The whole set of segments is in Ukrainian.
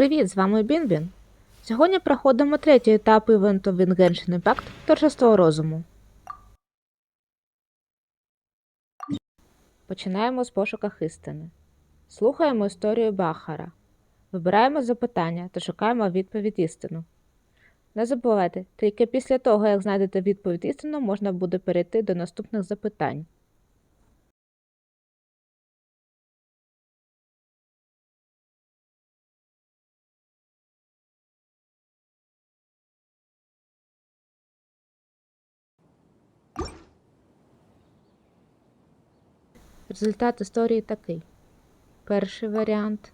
Привіт, з вами Бінбін. Сьогодні проходимо третій етап івенту від Genshin Impact Торжество розуму. Починаємо з пошуках істини. Слухаємо історію Бахара. Вибираємо запитання та шукаємо відповідь істину. Не забувайте, тільки після того, як знайдете відповідь істину, можна буде перейти до наступних запитань. Результат історії такий: перший варіант,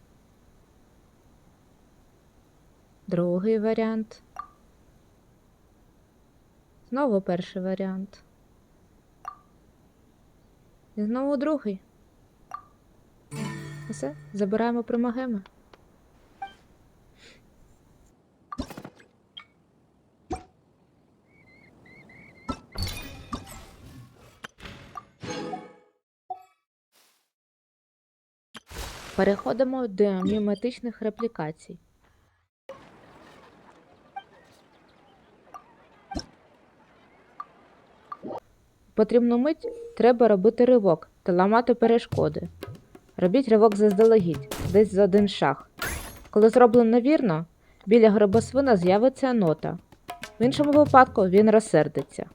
другий варіант, знову перший варіант. І знову другий. Все, забираємо примагеми. Переходимо до міметичних реплікацій. Потрібну мить треба робити ривок та ламати перешкоди. Робіть ривок заздалегідь, десь за один шаг. Коли зроблено вірно, біля грибосвина з'явиться нота. В іншому випадку він розсердиться.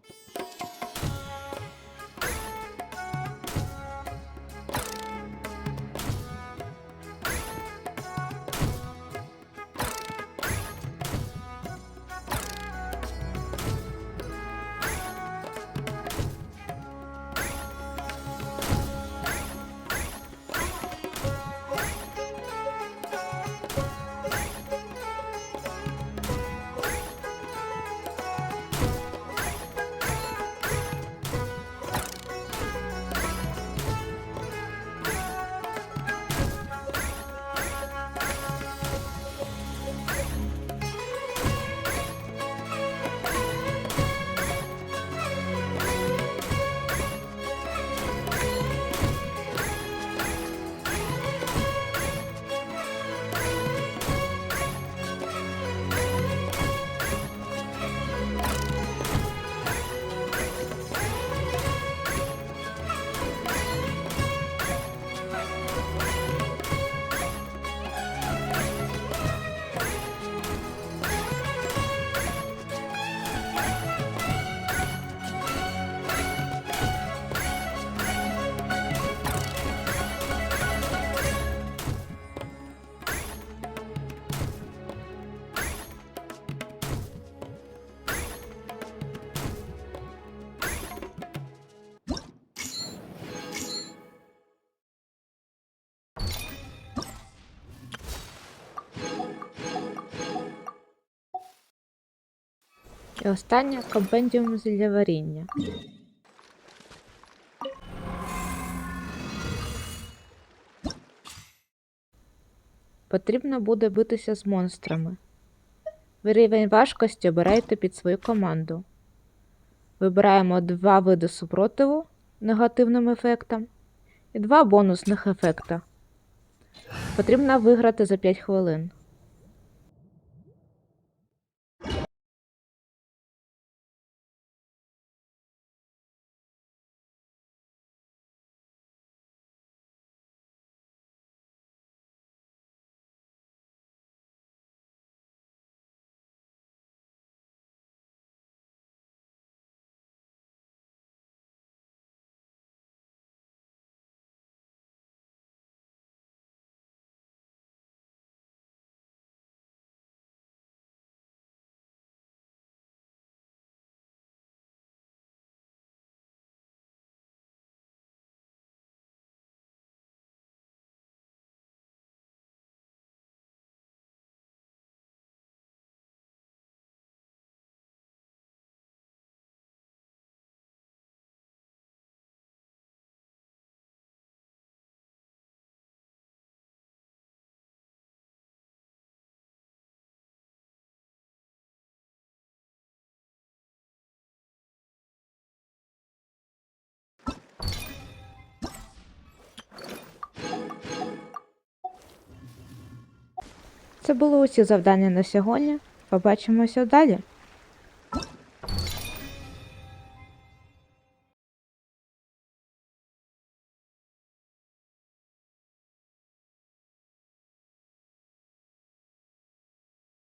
І останнє компендіум зілляваріння. Потрібно буде битися з монстрами. Ви рівень важкості обирайте під свою команду. Вибираємо два види супротиву негативним ефектам і два бонусних ефекта. Потрібно виграти за 5 хвилин. Це було усі завдання на сьогодні. Побачимося далі.